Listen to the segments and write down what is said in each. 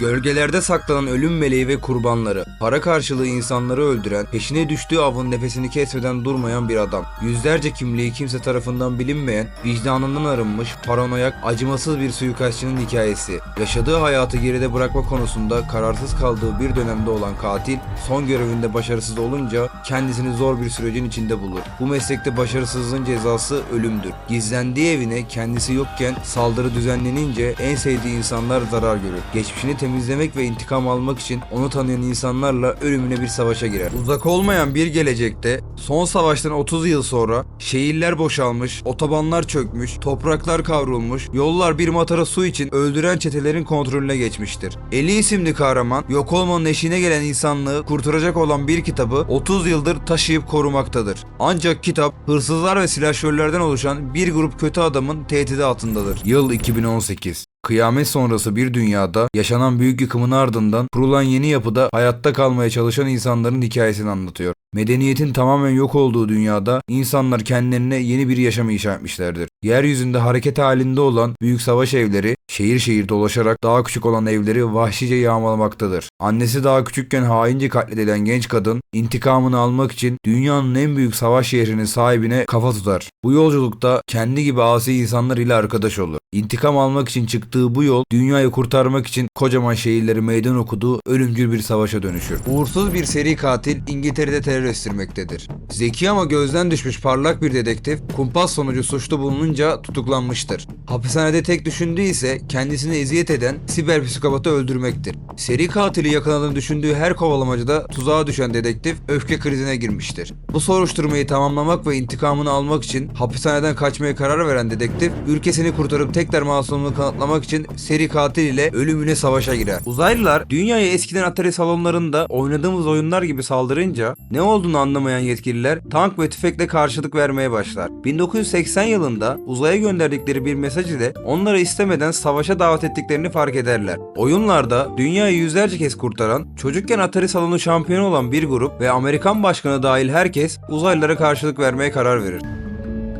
Gölgelerde saklanan ölüm meleği ve kurbanları, para karşılığı insanları öldüren, peşine düştüğü avın nefesini kesmeden durmayan bir adam. Yüzlerce kimliği kimse tarafından bilinmeyen, vicdanından arınmış, paranoyak, acımasız bir suikastçının hikayesi. Yaşadığı hayatı geride bırakma konusunda kararsız kaldığı bir dönemde olan katil, son görevinde başarısız olunca kendisini zor bir sürecin içinde bulur. Bu meslekte başarısızlığın cezası ölümdür. Gizlendiği evine kendisi yokken saldırı düzenlenince en sevdiği insanlar zarar görür. Geçmişini temizlemek ve intikam almak için onu tanıyan insanlarla ölümüne bir savaşa girer. Uzak olmayan bir gelecekte son savaştan 30 yıl sonra şehirler boşalmış, otobanlar çökmüş, topraklar kavrulmuş, yollar bir matara su için öldüren çetelerin kontrolüne geçmiştir. Eli isimli kahraman yok olmanın eşiğine gelen insanlığı kurtaracak olan bir kitabı 30 yıldır taşıyıp korumaktadır. Ancak kitap hırsızlar ve silahşörlerden oluşan bir grup kötü adamın tehdidi altındadır. Yıl 2018. Kıyamet sonrası bir dünyada yaşanan büyük yıkımın ardından kurulan yeni yapıda hayatta kalmaya çalışan insanların hikayesini anlatıyor. Medeniyetin tamamen yok olduğu dünyada insanlar kendilerine yeni bir yaşam inşa etmişlerdir. Yeryüzünde hareket halinde olan büyük savaş evleri şehir şehir dolaşarak daha küçük olan evleri vahşice yağmalamaktadır. Annesi daha küçükken haince katledilen genç kadın intikamını almak için dünyanın en büyük savaş şehrinin sahibine kafa tutar. Bu yolculukta kendi gibi asi insanlar ile arkadaş olur. İntikam almak için çıktığı bu yol dünyayı kurtarmak için kocaman şehirleri meydan okuduğu ölümcül bir savaşa dönüşür. Uğursuz bir seri katil İngiltere'de terör estirmektedir. Zeki ama gözden düşmüş parlak bir dedektif kumpas sonucu suçlu bulununca tutuklanmıştır. Hapishanede tek düşündüğü ise kendisini eziyet eden siber psikopatı öldürmektir. Seri katili yakaladığını düşündüğü her kovalamacada tuzağa düşen dedektif öfke krizine girmiştir. Bu soruşturmayı tamamlamak ve intikamını almak için hapishaneden kaçmaya karar veren dedektif ülkesini kurtarıp tekrar masumluğunu kanıtlamak için seri katil ile ölümüne savaşa girer. Uzaylılar dünyaya eskiden Atari salonlarında oynadığımız oyunlar gibi saldırınca ne olduğunu anlamayan yetkililer tank ve tüfekle karşılık vermeye başlar. 1980 yılında uzaya gönderdikleri bir mesaj ile onları istemeden savaşa davet ettiklerini fark ederler. Oyunlarda dünyayı yüzlerce kez kurtaran, çocukken Atari salonu şampiyonu olan bir grup ve Amerikan başkanı dahil herkes uzaylılara karşılık vermeye karar verir.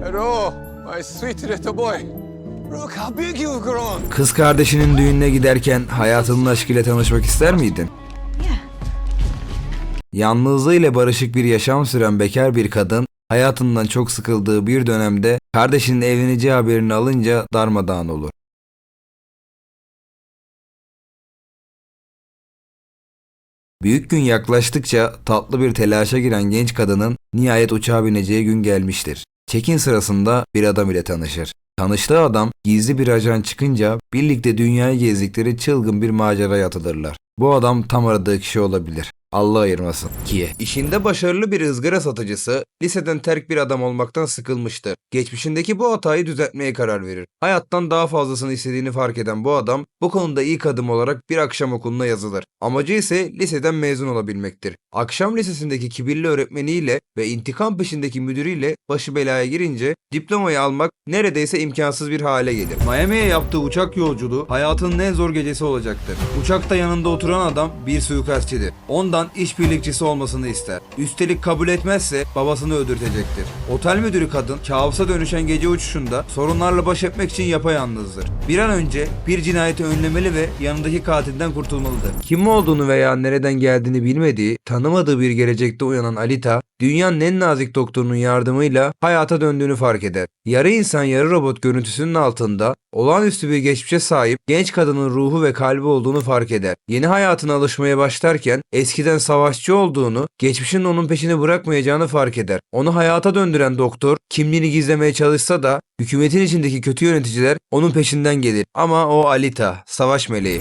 Hello, my sweet little boy. Look how big you've grown. Kız kardeşinin düğününe giderken hayatının aşkıyla tanışmak ister miydin? Yeah. Yalnızlığıyla barışık bir yaşam süren bekar bir kadın, hayatından çok sıkıldığı bir dönemde kardeşinin evleneceği haberini alınca darmadağın olur. Büyük gün yaklaştıkça tatlı bir telaşa giren genç kadının nihayet uçağa bineceği gün gelmiştir. Çekin sırasında bir adam ile tanışır. Tanıştığı adam gizli bir ajan çıkınca birlikte dünyayı gezdikleri çılgın bir maceraya atılırlar. Bu adam tam aradığı kişi olabilir. Allah ayırmasın. Ki işinde başarılı bir ızgara satıcısı liseden terk bir adam olmaktan sıkılmıştır. Geçmişindeki bu hatayı düzeltmeye karar verir. Hayattan daha fazlasını istediğini fark eden bu adam bu konuda ilk adım olarak bir akşam okuluna yazılır. Amacı ise liseden mezun olabilmektir. Akşam lisesindeki kibirli öğretmeniyle ve intikam peşindeki müdürüyle başı belaya girince diplomayı almak neredeyse imkansız bir hale gelir. Miami'ye yaptığı uçak yolculuğu hayatının en zor gecesi olacaktır. Uçakta yanında oturan adam bir suikastçidir. Ondan işbirlikçisi olmasını ister. Üstelik kabul etmezse babasını öldürtecektir. Otel müdürü kadın kabusa dönüşen gece uçuşunda sorunlarla baş etmek için yapayalnızdır. Bir an önce bir cinayeti önlemeli ve yanındaki katilden kurtulmalıdır. Kim olduğunu veya nereden geldiğini bilmediği, tanımadığı bir gelecekte uyanan Alita, dünyanın en nazik doktorunun yardımıyla hayata döndüğünü fark eder. Yarı insan yarı robot görüntüsünün altında olağanüstü bir geçmişe sahip genç kadının ruhu ve kalbi olduğunu fark eder. Yeni hayatına alışmaya başlarken eskiden savaşçı olduğunu, geçmişin onun peşini bırakmayacağını fark eder. Onu hayata döndüren doktor kimliğini gizlemeye çalışsa da hükümetin içindeki kötü yöneticiler onun peşinden gelir. Ama o Alita, savaş meleği.